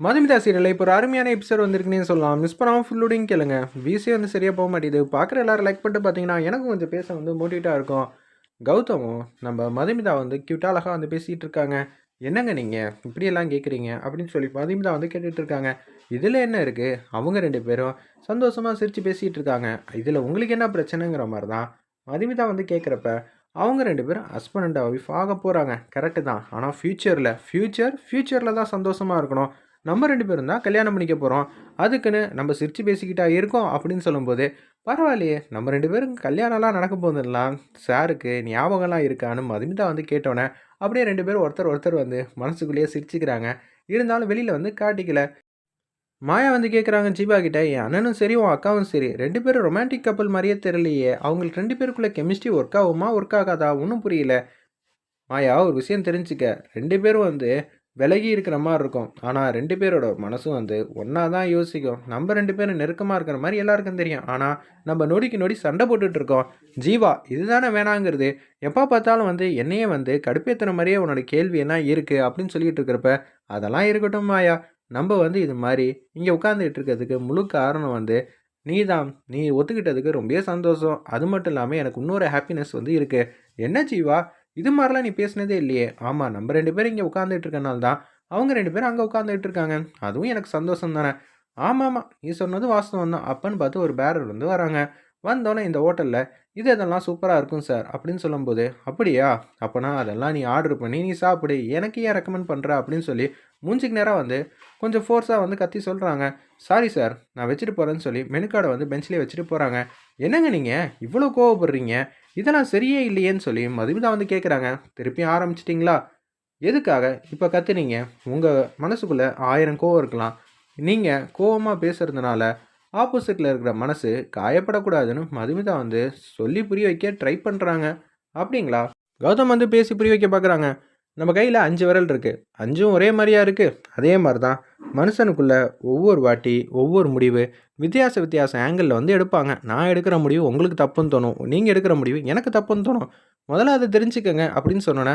மதுமிதா சீரியலில் இப்போ ஒரு அருமையான எபிசோட் வந்திருக்குன்னு சொல்லலாம். மிஸ் பண்ணாமல் ஃபுல்லோடையும் கேளுங்க. விசி வந்து சரியாக போக மாட்டேது பார்க்குற எல்லாரும் லைக் பண்ணிட்டு பார்த்தீங்கன்னா எனக்கும் கொஞ்சம் பேச வந்து மோட்டிவேட்டாக இருக்கும். கௌதமும் நம்ம மதுமிதா வந்து க்யூட்டாக அழகாக வந்து பேசிகிட்டு இருக்காங்க. என்னங்க நீங்கள் இப்படியெல்லாம் கேட்குறீங்க அப்படின்னு சொல்லி மதுமிதா வந்து கேட்டுட்டு இருக்காங்க. இதில் என்ன இருக்குது அவங்க ரெண்டு பேரும் சந்தோஷமாக சிரித்து பேசிகிட்டு இருக்காங்க. இதில் உங்களுக்கு என்ன பிரச்சனைங்கிற மாதிரி தான் மதுமிதா வந்து கேட்குறப்ப அவங்க ரெண்டு பேரும் ஹஸ்பண்ட் அண்ட் ஒய்ஃப் ஆக போகிறாங்க கரெக்டு தான். ஆனால் ஃப்யூச்சரில் ஃப்யூச்சர் ஃப்யூச்சரில் தான் சந்தோஷமாக இருக்கணும். நம்ம ரெண்டு பேரும் தான் கல்யாணம் பண்ணிக்க போகிறோம் அதுக்குன்னு நம்ம சிரித்து பேசிக்கிட்டா இருக்கோம் அப்படின்னு சொல்லும்போது பரவாயில்லையே நம்ம ரெண்டு பேரும் கல்யாணம்லாம் நடக்க போதெல்லாம் சாருக்கு ஞாபகம்லாம் இருக்கான்னு மதுமிதா வந்து கேட்டோன்னே அப்படியே ரெண்டு பேரும் ஒருத்தர் ஒருத்தர் வந்து மனசுக்குள்ளேயே சிரிச்சுக்கிறாங்க. இருந்தாலும் வெளியில் வந்து காட்டிக்கல. மாயா வந்து கேட்குறாங்க ஜீவா கிட்ட என் அண்ணனும் சரி உன் அக்காவும் சரி. ரெண்டு பேரும் ரொமான்டிக் கப்பல் மாதிரியே தெரியலையே. அவங்களுக்கு ரெண்டு பேருக்குள்ள கெமிஸ்ட்ரி ஒர்க் ஆகுமா ஒர்க் ஆகாதா? ஒன்றும் புரியல. மாயா ஒரு விஷயம் தெரிஞ்சுக்க. ரெண்டு பேரும் வந்து விலகி இருக்கிற மாதிரி இருக்கும். ஆனால் ரெண்டு பேரோட மனசும் வந்து ஒன்றா தான் யோசிக்கும். நம்ம ரெண்டு பேரும் நெருக்கமாக இருக்கிற மாதிரி எல்லாருக்கும் தெரியும். ஆனால் நம்ம நொடிக்கு நொடி சண்டை போட்டுட்டு இருக்கோம். ஜீவா இதுதானே வேணாங்கிறது. எப்போ பார்த்தாலும் வந்து என்னையே வந்து கடுப்பேற்றுற மாதிரியே உன்னோட கேள்வி என்ன இருக்குது அப்படின்னு சொல்லிட்டு இருக்கிறப்ப அதெல்லாம் இருக்கட்டும் மாயா. நம்ம வந்து இது மாதிரி இங்கே உட்காந்துட்டு இருக்கிறதுக்கு முழு காரணம் வந்து நீ தான் நீ ஒத்துக்கிட்டதுக்கு ரொம்பவே சந்தோஷம். அது மட்டும் இல்லாமல் எனக்கு இன்னொரு ஹாப்பினஸ் வந்து இருக்குது என்ன ஜீவா? இது மாதிரிலாம் நீ பேசினதே இல்லையே. ஆமாம் நம்ம ரெண்டு பேரும் இங்கே உட்காந்துட்டு இருக்கனால தான் அவங்க ரெண்டு பேரும் அங்கே உட்காந்துட்டு இருக்காங்க. அதுவும் எனக்கு சந்தோஷம் தானே. ஆமாம் ஆமாம் நீ சொன்னது வாஸ்தவம் தான். அப்பன்னு பார்த்து ஒரு பேரர் வந்து வராங்க. வந்தோடனே இந்த ஹோட்டலில் இது இதெல்லாம் சூப்பராக இருக்கும் சார்? அப்படின்னு சொல்லும்போது அப்படியா? அப்போனா அதெல்லாம் நீ ஆர்டர் பண்ணி நீ சாப்பிடு. எனக்கு ஏன் ரெக்கமெண்ட் பண்ணுற அப்படின்னு சொல்லி மூஞ்சிக்கு நேராக வந்து கொஞ்சம் ஃபோர்ஸாக வந்து கத்தி சொல்கிறாங்க சாரி சார் நான் வச்சுட்டு போகிறேன்னு சொல்லி மெனு கார்டை வந்து பெஞ்சிலே வச்சுட்டு போகிறாங்க என்னங்க நீங்கள் இவ்வளோ கோவப்படுறீங்க? இதெல்லாம் சரியே இல்லையேன்னு சொல்லி மதுமிதா வந்து கேட்குறாங்க திருப்பி ஆரம்பிச்சிட்டிங்களா? எதுக்காக? இப்போ கத்துனீங்க. உங்கள் மனசுக்குள்ளே ஆயிரம் கோவம் இருக்கலாம். நீங்கள் கோவமாக பேசுகிறதுனால ஆப்போசிட்டில் இருக்கிற மனசு காயப்படக்கூடாதுன்னு மதுமிதா வந்து சொல்லி புரிய வைக்க ட்ரை பண்ணுறாங்க அப்படிங்களா? கௌதம் வந்து பேசி புரிய வைக்க பார்க்குறாங்க நம்ம கையில் அஞ்சு விரல் இருக்குது அஞ்சும் ஒரே மாதிரியா இருக்குது அதே மாதிரி தான் மனுஷனுக்குள்ளே ஒவ்வொரு வாட்டி ஒவ்வொரு முடிவு வித்தியாச வித்தியாச ஆங்கிளில் வந்து எடுப்பாங்க. நான் எடுக்கிற முடிவு உங்களுக்கு தப்புன்னு தோணும். நீங்கள் எடுக்கிற முடிவு எனக்கு தப்புன்னு தோணும். முதல்ல அதை தெரிஞ்சுக்கங்க அப்படின்னு சொன்னோன்னே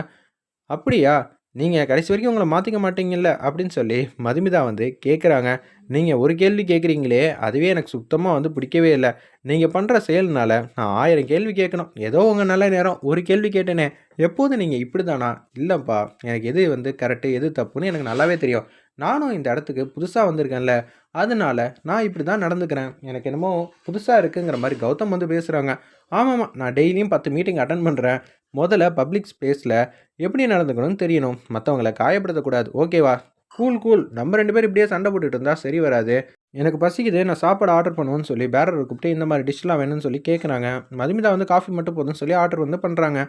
அப்படியா? நீங்கள் கடைசி வரைக்கும் உங்களை மாற்றிக்க மாட்டீங்கல்ல? அப்படின்னு சொல்லி மதுமிதா வந்து கேட்குறாங்க நீங்கள் ஒரு கேள்வி கேட்குறீங்களே அதுவே எனக்கு சுத்தமாக வந்து பிடிக்கவே இல்லை. நீங்கள் பண்ணுற செயல்னால நான் ஆயிரம் கேள்வி கேட்கணும். ஏதோ உங்கள் நல்ல நேரம் ஒரு கேள்வி கேட்டேனே. எப்போதும் நீங்கள் இப்படி தானா இல்லைப்பா எனக்கு எது வந்து கரெக்டு எது தப்புன்னு எனக்கு நல்லாவே தெரியும். நானும் இந்த இடத்துக்கு புதுசாக வந்திருக்கேன்ல அதனால நான் இப்படி தான் நடந்துக்கிறேன். எனக்கு என்னமோ புதுசாக இருக்குங்கிற மாதிரி கௌதம் வந்து பேசுகிறாங்க ஆமாம் நான் டெய்லியும் பத்து மீட்டிங் அட்டன் பண்ணுறேன் முதல்ல பப்ளிக் ஸ்பேஸில் எப்படி நடந்துக்கணும்னு தெரியணும். மற்றவங்கள காயப்படுத்தக்கூடாது ஓகேவா கூல் கூல் நம்ம ரெண்டு பேரும் இப்படியே சண்டை போட்டுட்டு இருந்தால் சரி வராது. எனக்கு பசிக்குது நான் சாப்பாடு ஆர்டர் பண்ணுவேன்னு சொல்லி பேரர் கூப்பிட்டு இந்த மாதிரி டிஷ்லாம் வேணும்னு சொல்லி கேட்குறாங்க மதுமிதா வந்து காஃபி மட்டும் போதும்னு சொல்லி ஆர்டர் வந்து பண்ணுறாங்க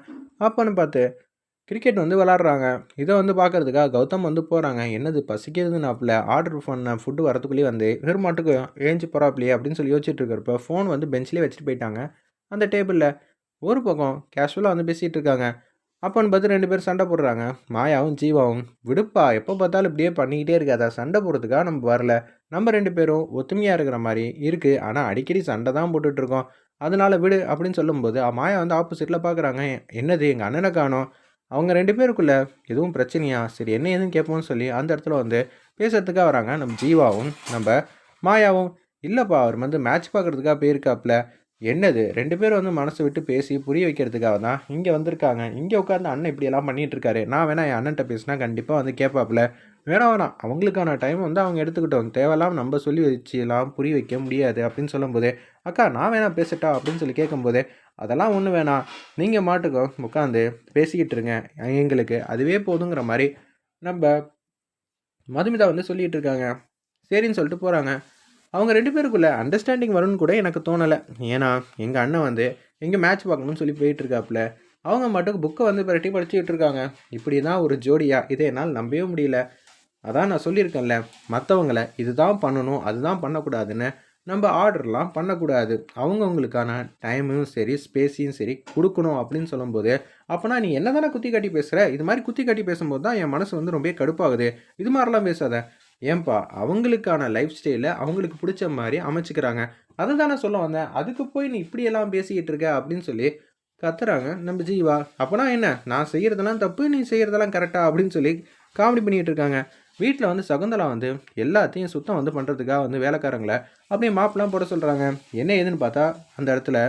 அப்போன்னு பார்த்து கிரிக்கெட் வந்து விளாட்றாங்க. இதை வந்து பார்க்கறதுக்காக கௌதம் வந்து போகிறாங்க என்னது பசிக்கிறதுனாப்புல ஆர்டர் பண்ண ஃபுட்டு வரத்துக்குள்ளேயே வந்து வெறும் மாட்டுக்கு ஏஞ்சி போகிறாப்லையே அப்படின்னு சொல்லி யோசிச்சுட்டு இருக்கிறப்ப ஃபோன் வந்து பெஞ்சிலே வச்சுட்டு போயிட்டாங்க. அந்த டேபிளில் ஒரு பக்கம் கேஷுவலாக வந்து பேசிகிட்டு இருக்காங்க. அப்போன்னு பார்த்து ரெண்டு பேரும் சண்டை போடுறாங்க. மாயாவும் ஜீவாவும் விடுப்பா எப்போ பார்த்தாலும் இப்படியே பண்ணிக்கிட்டே இருக்காதா. சண்டை போடுறதுக்காக நம்ம வரல. நம்ம ரெண்டு பேரும் ஒத்துமையாக இருக்கிற மாதிரி இருக்குது ஆனால் அடிக்கடி சண்டை தான் போட்டுட்ருக்கோம் அதனால விடு அப்படின்னு சொல்லும்போது மாயா வந்து ஆப்போசிட்டில் பார்க்குறாங்க என்னது எங்கள் அண்ணனை காணோம். அவங்க ரெண்டு பேருக்குள்ளே எதுவும் பிரச்சனையா? சரி என்ன ஏதுன்னு கேட்போம்னு சொல்லி அந்த இடத்துல வந்து பேசுறதுக்காக வராங்க. நம்ம ஜீவாவும் நம்ம மாயாவும். இல்லைப்பா அவர் வந்து மேட்ச் பார்க்குறதுக்காக போயிருக்காப்புல. என்னது? ரெண்டு பேரும் வந்து மனசை விட்டு பேசி புரிய வைக்கிறதுக்காக தான் இங்கே வந்திருக்காங்க. இங்கே உட்காந்து அண்ணன் இப்படியெல்லாம் பண்ணிகிட்டு இருக்காரு நான் வேணா என் அண்ணன்ட்ட பேசினா கண்டிப்பாக வந்து கேட்பாப்புல. வேணாம் வேணாம் அவங்களுக்கான டைம் வந்து அவங்க எடுத்துக்கிட்டோம். தேவையில்லாம் நம்ம சொல்லி வச்சுலாம் புரிய வைக்க முடியாது அப்படின்னு சொல்லும்போதே அக்கா நான் வேணா பேசட்டா? அப்படின்னு சொல்லி கேட்கும்போது அதெல்லாம் ஒன்று வேணாம். நீங்கள் மாட்டுக்கோ உட்காந்து பேசிக்கிட்டு இருங்க. எங்களுக்கு அதுவே போதுங்கிற மாதிரி நம்ம மதுமிதா வந்து சொல்லிகிட்டு இருக்காங்க. சரின்னு சொல்லிட்டு போகிறாங்க அவங்க ரெண்டு பேருக்குள்ள அண்டர்ஸ்டாண்டிங் வரும்னு கூட எனக்கு தோணலை. ஏன்னா எங்கள் அண்ணன் வந்து எங்கே மேட்ச் பார்க்கணும்னு சொல்லி போயிட்டுருக்காப்புல அவங்க மட்டும் புக்கை வந்து பிரட்டி படிச்சுக்கிட்டு இருக்காங்க. இப்படி தான் ஒரு ஜோடியா? இதை என்னால் நம்பவே முடியல. அதான் நான் சொல்லியிருக்கேன்ல மற்றவங்கள இதுதான் பண்ணணும் அதுதான் பண்ணக்கூடாதுன்னு நம்ம ஆர்டர்லாம் பண்ணக்கூடாது. அவங்கவுங்களுக்கான டைமும் சரி ஸ்பேஸையும் சரி கொடுக்கணும் அப்படின்னு சொல்லும்போது அப்போனா நீ என்ன தானே குத்தி காட்டி பேசுகிற இது மாதிரி குத்தி காட்டி பேசும்போது தான் என் மனசு வந்து ரொம்ப கடுப்பாகுது. இது மாதிரிலாம் பேசாத. ஏன்பா அவங்களுக்கான லைஃப் ஸ்டைலை அவங்களுக்கு பிடிச்ச மாதிரி அமைச்சுக்கிறாங்க. அதை தானே சொல்ல வந்தேன் அதுக்கு போய் நீ இப்படியெல்லாம் பேசிக்கிட்டு இருக்க அப்படின்னு சொல்லி கத்துறாங்க நம்ம ஜீவா. அப்போனா என்ன? நான் செய்கிறதெல்லாம் தப்பு நீ செய்கிறதெல்லாம் கரெக்டாக அப்படின்னு சொல்லி காமெடி பண்ணிகிட்டு இருக்காங்க. வீட்டில் வந்து சகுந்தலா வந்து எல்லாத்தையும் சுத்தம் வந்து பண்ணுறதுக்காக வந்து வேலைக்காரங்களை அப்படியே மாப்பெலாம் போட சொல்கிறாங்க என்ன ஏதுன்னு பார்த்தா அந்த இடத்துல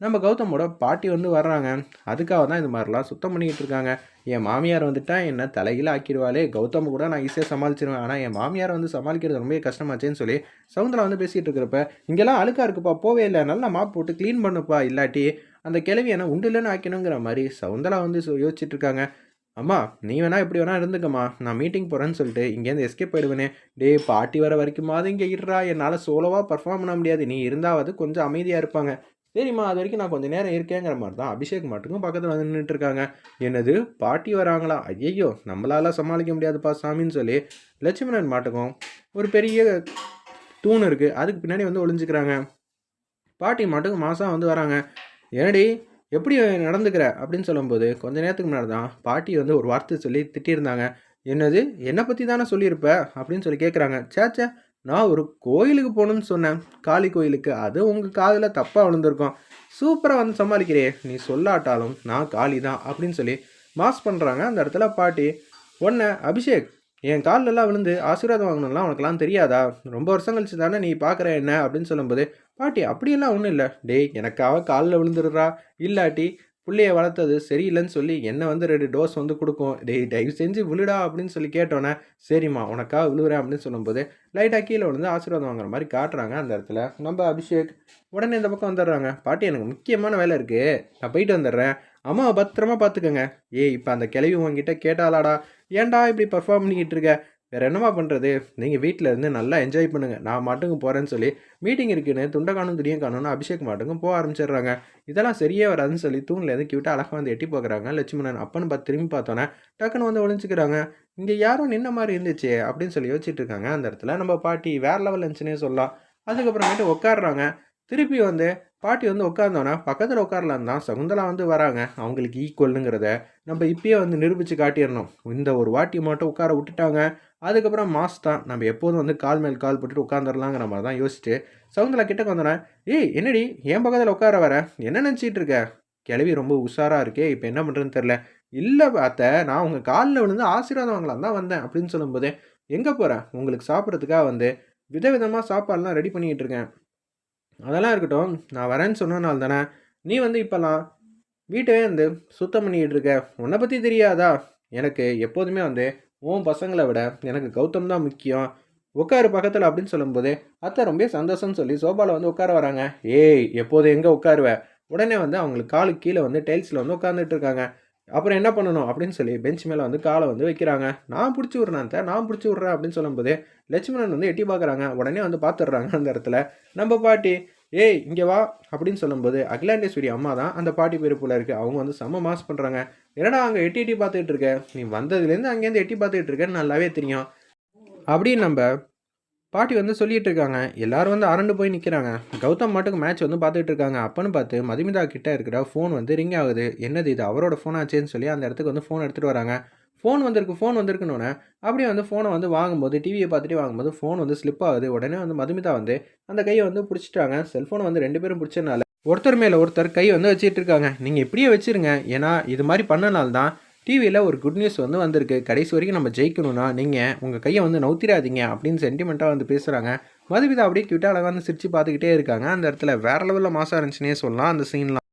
நம்ம கௌதமோட பாட்டி வந்து வர்றாங்க. அதுக்காக தான் இது மாதிரிலாம் சுத்தம் பண்ணிக்கிட்டு இருக்காங்க. என் மாமியார் வந்துட்டா என்ன தலைகீழ ஆக்கிடுவாளே. கௌதம் கூட நான் ஈஸியாக சமாளிச்சிருவேன். ஆனால் என் மாமியார் வந்து சமாளிக்கிறது ரொம்ப கஷ்டமாச்சேன்னு சொல்லி சவுந்தரா வந்து பேசிகிட்டு இருக்கிறப்ப இங்கெல்லாம் அழுக்கா இருக்குப்பா போவே இல்லை. நல்லா மாப் போட்டு க்ளீன் பண்ணுப்பா இல்லாட்டி அந்த கிளவி என்ன உண்டு இல்லைன்னு ஆக்கணுங்கிற மாதிரி சவுந்தரா வந்து யோசிச்சுட்டு இருக்காங்க. அம்மா நீ வேணா எப்படி வேணா இருந்துக்கம்மா. நான் மீட்டிங் போகிறேன்னு சொல்லிட்டு இங்கேருந்து எஸ்கேப் போயிடுவேனே. டேய் பாட்டி வர வரைக்குமாவது இங்கே இருறா என்னால் சோலோவாக பர்ஃபார்ம் பண்ண முடியாது. நீ இருந்தாவது கொஞ்சம் அமைதியாக இருப்பாங்க. சரிம்மா அது வரைக்கும் நான் கொஞ்சம் நேரம் இருக்கேங்கிற மாதிரி தான் அபிஷேக் மட்டுக்கும் பக்கத்தில் வந்து நின்றுட்டு இருக்காங்க என்னது பாட்டி வராங்களா? ஐயையோ நம்மளால சமாளிக்க முடியாதுப்பா சாமின்னு சொல்லி லட்சுமணன் மாட்டுக்கும் ஒரு பெரிய தூண் இருக்குது அதுக்கு பின்னாடி வந்து ஒளிஞ்சுக்கிறாங்க. பாட்டி மட்டுக்கும் மாதம் வந்து வராங்க. என்னடி எப்படி நடந்துக்கிற? அப்படின்னு சொல்லும்போது கொஞ்ச நேரத்துக்கு முன்னாடி தான் பாட்டி வந்து ஒரு வார்த்தை சொல்லி திட்டியிருந்தாங்க. என்னது? என்னை பற்றி தானே சொல்லியிருப்ப? அப்படின்னு சொல்லி கேட்குறாங்க. சேச்சே நான் ஒரு கோயிலுக்கு போகணுன்னு சொன்னேன். காளி கோயிலுக்கு. அது உங்கள் காதில் தப்பாக விழுந்திருக்கும். சூப்பராக வந்து சமாளிக்கிறே. நீ சொல்லாட்டாலும் நான் காளி தான். அப்படின்னு சொல்லி மாஸ் பண்ணுறாங்க அந்த இடத்துல பாட்டி. ஒன்று அபிஷேக் என் கால்லல்லாம் விழுந்து ஆசீர்வாதம் வாங்கணும்லாம் உனக்குலாம் தெரியாதா? ரொம்ப வருஷம் கழிச்சு தானே நீ பார்க்குற என்ன? அப்படின்னு சொல்லும்போது பாட்டி அப்படியெல்லாம் ஒன்றும் இல்லை. டேய் எனக்காக காலில் விழுந்துடுறா. இல்லாட்டி பிள்ளைய வளர்த்தது சரியில்லைன்னு சொல்லி என்னை வந்து ரெண்டு டோஸ் வந்து கொடுக்கும். டேய் தயவு செஞ்சு விழுடா அப்படின்னு சொல்லி கேட்டோன்னே சரிம்மா உனக்காக விழுகிறேன் அப்படின்னு சொல்லும்போது லைட்டாக கீழே விழுந்து ஆசீர்வாதம் வாங்குற மாதிரி காட்டுறாங்க அந்த இடத்துல. நம்ம அபிஷேக் உடனே இந்த பக்கம் வந்துடுறாங்க. பாட்டி எனக்கு முக்கியமான வேலை இருக்குது நான் போயிட்டு வந்துடுறேன். அம்மாவை பத்திரமா பார்த்துக்கோங்க ஏய் இப்போ அந்த கிளவி உங்ககிட்ட கேட்டாலாடா ஏன்டா இப்படி பர்ஃபார்ம் பண்ணிக்கிட்டு இருக்க? வேற என்னம்மா பண்ணுறது நீங்கள் வீட்டில் இருந்து நல்லா என்ஜாய் பண்ணுங்கள் நான் மாட்டுங்க போகிறேன்னு சொல்லி மீட்டிங் இருக்குன்னு துண்டை காணும் துணியை காணும்னு அபிஷேக் மாட்டுக்கும் போக ஆரம்பிச்சிடுறாங்க. இதெல்லாம் சரியே வராதுன்னு சொல்லி தூண்லேருந்து கியூட்டாக அழகாக வந்து எட்டி பார்க்குறாங்க லட்சுமணன் அப்பன்னு பார்த்து திரும்பி பார்த்தோன்னே டக்குன்னு வந்து ஒழிஞ்சிக்கிறாங்க இங்கே யாரும் நின்ன மாதிரி இருந்துச்சு அப்படின்னு சொல்லி யோசிச்சுட்டு இருக்காங்க. அந்த இடத்துல நம்ம பாட்டி வேற லெவல் இருந்துச்சுன்னே சொல்லலாம். அதுக்கப்புறமேட்டு உட்காடுறாங்க திருப்பி வந்து பாட்டி வந்து உட்காந்தோன்னா பக்கத்தில் உட்காரலாம் தான் சகுந்தலா வந்து வராங்க. அவங்களுக்கு ஈக்குவலுங்கிறத நம்ம இப்பயே வந்து நிரூபித்து காட்டிடணும். இந்த ஒரு வாட்டி மட்டும் உட்கார விட்டுட்டாங்க. அதுக்கப்புறம் மாஸ் தான். நம்ம எப்போதும் வந்து கால் மேல் கால் போட்டுட்டு உட்காந்துடலாங்கிற மாதிரி தான் யோசிச்சுட்டு சகுந்தலா கிட்ட வந்தோன்னே ஏய் என்னடி? என் பக்கத்தில் உட்கார வர? என்ன நினச்சிட்டு இருக்க? கிளவி ரொம்ப உஷாராக இருக்கே இப்போ என்ன பண்ணுறதுன்னு தெரில இல்லை பார்த்த நான் உங்கள் காலில் விழுந்து ஆசீர்வாதம் வாங்கலாம் தான் வந்தேன். அப்படின்னு சொல்லும்போது எங்கே போகிறேன் உங்களுக்கு சாப்பிட்றதுக்காக வந்து விதவிதமாக சாப்பாடுலாம் ரெடி பண்ணிக்கிட்டு இருக்கேன். அதெல்லாம் இருக்கட்டும். நான் வரேன்னு சொன்னனால தானே நீ வந்து இப்போல்லாம் வீட்டவே வந்து சுத்தம் பண்ணிக்கிட்டு இருக்க. உன்னை பற்றி தெரியாதா? எனக்கு எப்போதுமே வந்து உன் பசங்களை விட எனக்கு கௌதம் தான் முக்கியம். உட்காரு பக்கத்தில் அப்படின்னு சொல்லும்போது அத்தை ரொம்ப சந்தோஷம்னு சொல்லி சோபாவில் வந்து உட்கார வராங்க. ஏய் எப்போது எங்கே உட்காருவ? உடனே வந்து அவங்களுக்கு காலுக்கு கீழே வந்து டைல்ஸில் வந்து உட்காந்துட்டு இருக்காங்க. அப்புறம் என்ன பண்ணணும் அப்படின்னு சொல்லி பெஞ்ச் மேலே வந்து காலை வந்து வைக்கிறாங்க. நான் பிடிச்சி விட்றேன் நான் பிடிச்சி விட்றேன் அப்படின்னு சொல்லும்போது லட்சுமணன் வந்து எட்டி பார்க்குறாங்க. உடனே வந்து பார்த்துடுறாங்க அந்த இடத்துல. நம்ம பாட்டி ஏய் இங்கே வா. அப்படின்னு சொல்லும்போது அகிலாண்டேஸ்வரி அம்மா தான் அந்த பாட்டி பேர் போல இருக்கு. அவங்க வந்து செம்ம மாஸ் பண்ணுறாங்க என்னடா அங்கே எட்டி எட்டி பார்த்துட்டு இருக்க? நீ வந்ததுலேருந்து அங்கேருந்து எட்டி பார்த்துட்டு இருக்கேன்னு நல்லாவே தெரியும். அப்படின்னு நம்ம பாட்டி வந்து சொல்லிட்டு இருக்காங்க எல்லாரும் வந்து அரண்டு போய் நிற்கிறாங்க கௌதம் மாட்டுக்கு மேட்ச் வந்து பார்த்துட்டு இருக்காங்க அப்பன்னு பார்த்து மதுமிதா கிட்ட இருக்கிற ஃபோன் வந்து ரிங் ஆகுது. என்னது இது? அவரோட ஃபோன் ஆச்சேன்னு சொல்லி அந்த இடத்துக்கு வந்து ஃபோன் எடுத்துகிட்டு வராங்க. ஃபோன் வந்திருக்கு ஃபோன் வந்திருக்குன்னு அப்படியே வந்து ஃபோனை வந்து வாங்கும்போது டிவியை பார்த்துட்டு வாங்கும்போது ஃபோன் வந்து ஸ்லிப் ஆகுது. உடனே வந்து மதுமிதா வந்து அந்த கையை வந்து பிடிச்சிட்டாங்க. செல்ஃபோனை வந்து ரெண்டு பேரும் பிடிச்சனால ஒருத்தர் மேலே ஒருத்தர் கை வந்து வச்சுட்டு இருக்காங்க. நீங்கள் இப்படியே வச்சிருங்க. ஏன்னா இது மாதிரி பண்ணனால தான் டிவியில் ஒரு குட் நியூஸ் வந்து வந்திருக்கு. கடைசி வரைக்கும் நம்ம ஜெயிக்கணும்னா நீங்கள் உங்கள் கையை வந்து நவுத்திராதீங்க அப்படின்னு சென்டிமெண்ட்டாக வந்து பேசுகிறாங்க மதுமிதா அப்படியே கியூட்டாக அழகாக வந்து சிரிச்சு பார்த்துக்கிட்டே இருக்காங்க. அந்த இடத்துல வேற லெவலில் மாசாக இருந்துச்சுன்னே சொல்லலாம். அந்த சீன்லாம்